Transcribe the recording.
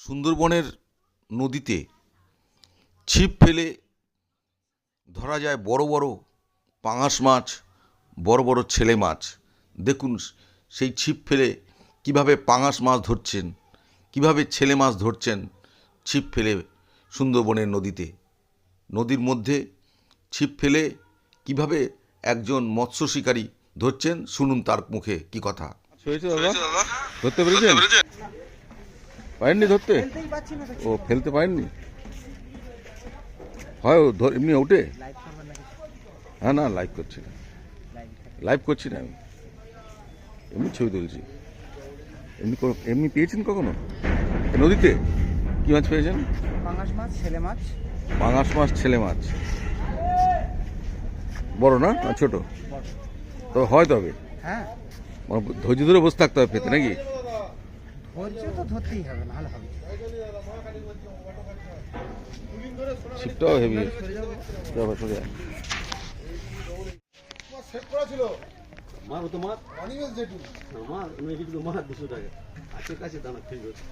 সুন্দরবনের নদীতে ছিপ ফেলে ধরা যায় বড় বড় পাঙাশ মাছ বড় বড় ছেলে মাছ। দেখুন সেই ছিপ ফেলে কীভাবে পাঙাশ মাছ ধরছেন কীভাবে ছেলে মাছ ধরছেন ছিপ ফেলে সুন্দরবনের নদীতে। নদীর মধ্যে ছিপ ফেলে কীভাবে একজন মৎস্য শিকারী ধরছেন শুনুন তার মুখে কি কথা। হয়েছে দাদা ধরতে পেরেছেন। পারেননি ধরতে? তো ও ফেলতে পারেননি? হয় ও ধর- এমনি ওঠে? হ্যাঁ না লাইভ করছি না। লাইভ করছি না আমি। এমনি ছবি তুলছি। এমনি এমনি পেয়েছেন কখনো? নদীতে? কী মাছ পেয়েছেন? পাঙাশ মাছ ছেলে মাছ। পাঙাশ মাছ ছেলে মাছ। বড় না? ছোট? তবে হয় তবে? হ্যাঁ। মানে ধৈর্য ধরে বসে থাকতে হবে পেতে নাকি? ধৈর্য তো ধরতেই হবে নাহলে হবে। ছিপটাও হেভি সরে সেট করা ছিল? মার তো মার মার আমি কিন্তু মার দুশো টাকা। আছে কাছে দানা ঠিক আছে